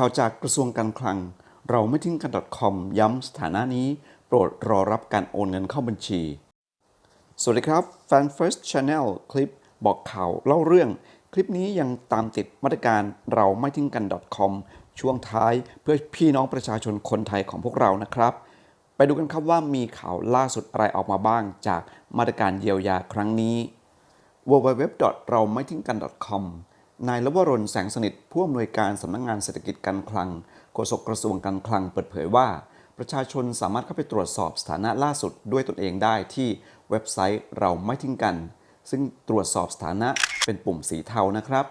ข่าวจากกระทรวงการคลัง เราไม่ทิ้งกัน .com ย้ำสถานะนี้ โปรดรอรับการโอนเงินเข้าบัญชี สวัสดีครับ Fan First Channel คลิปบอกข่าวเล่าเรื่อง คลิปนี้ยังตามติดมาตรการเราไม่ทิ้งกัน .com ช่วงท้ายเพื่อพี่น้องประชาชนคนไทยของพวกเรานะครับ ไปดูกันครับว่ามีข่าวล่าสุดอะไรออกมาบ้างจากมาตรการเยียวยาครั้งนี้ www. เราไม่ทิ้งกัน .com นายลวรนแสงสนิทผู้อำนวยการสำนักงงานเศรษฐกิจการคลังโฆษกกระทรวงการคลังเปิดเผยว่า ประชาชนสามารถเข้าไปตรวจสอบสถานะล่าสุดด้วยตนเองได้ที่เว็บไซต์เราไม่ทิ้งกัน ซึ่งตรวจสอบสถานะเป็นปุ่มสีเทานะครับ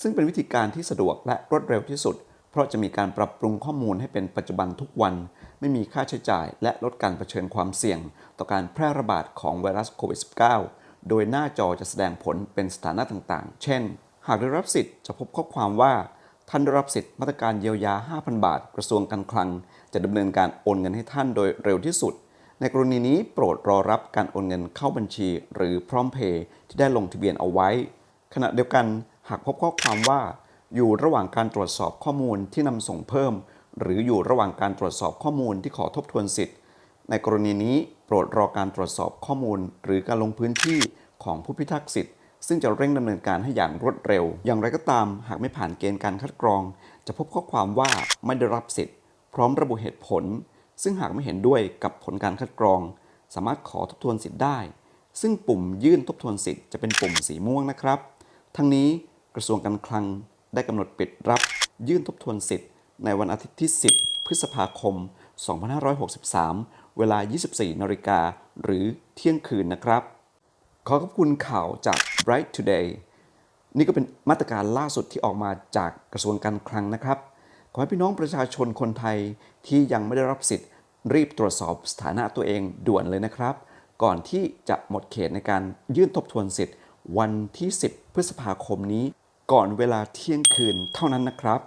ซึ่งเป็นวิธีการที่สะดวกและรวดเร็วที่สุด เพราะจะมีการปรับปรุงข้อมูลให้เป็นปัจจุบันทุกวัน ไม่มีค่าใช้จ่าย และลดการเผชิญความเสี่ยง ต่อการแพร่ระบาดของไวรัสโควิด -19 โดยหน้าจอจะแสดงผลเป็นสถานะต่างๆ เช่น หากได้รับสิทธิ์จะพบข้อความว่าท่านได้รับสิทธิ์มาตรการเยียวยา 5,000 บาท กระทรวงการคลัง จะดำเนินการโอนเงินให้ท่านโดยเร็วที่สุด ในกรณีนี้โปรดรอรับการโอนเงินเข้าบัญชี หรือพร้อมเพย์ที่ได้ลงทะเบียนเอาไว้ ขณะเดียวกันหากพบข้อความว่า อยู่ระหว่างการตรวจสอบข้อมูลที่นำส่งเพิ่ม หรืออยู่ระหว่างการตรวจสอบข้อมูลที่ขอทบทวนสิทธิ์ ในกรณีนี้โปรดรอการตรวจสอบข้อมูล หรือการลงพื้นที่ของผู้พิทักษ์สิทธิ์ ซึ่งจะเร่งดำเนินการให้อย่างรวดเร็ว อย่างไรก็ตามหากไม่ผ่านเกณฑ์การคัดกรอง จะพบข้อความว่าไม่ได้รับสิทธิ์ พร้อมระบุเหตุผล ซึ่งหากไม่เห็นด้วยกับผลการคัดกรอง สามารถขอทบทวนสิทธิ์ได้ ซึ่งปุ่มยื่นทบทวนสิทธิ์จะเป็นปุ่มสีม่วงนะครับ ทั้งนี้กระทรวงการคลังได้กำหนดปิดรับยื่นทบทวนสิทธิ์ ในวันอาทิตย์ที่ 10 พฤษภาคม 2563 เวลา 24 นาฬิกาหรือเที่ยงคืนนะครับ ขอขอบคุณข่าวจาก Bright Today นี่ก็เป็นมาตรการล่าสุดที่ออกมาจากกระทรวงการคลังนะครับ ขอให้พี่น้องประชาชนคนไทยที่ยังไม่ได้รับสิทธิ์ รีบตรวจสอบสถานะตัวเองด่วนเลยนะครับ ก่อนที่จะหมดเขตในการยื่นทบทวนสิทธิ์ วันที่ 10 พฤษภาคมนี้ ก่อนเวลาเที่ยงคืนเท่านั้นนะครับ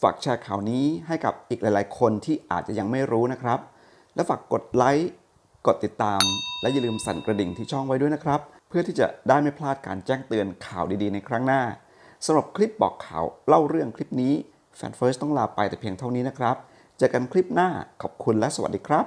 ฝากแชร์ข่าวนี้ให้กับอีกหลาย ๆ คนที่อาจจะยังไม่รู้นะครับ และฝากกดไลค์ กดติดตาม และอย่าลืมสั่นกระดิ่งที่ช่องไว้ด้วยนะครับ เพื่อที่จะได้ไม่พลาดการแจ้งเตือนข่าวดีๆ ในครั้งหน้าสำหรับคลิปบอกข่าวเล่าเรื่องคลิปนี้แฟนเฟิร์สต้องลาไปแต่เพียงเท่านี้นะครับ เจอกันคลิปหน้าขอบคุณและสวัสดีครับ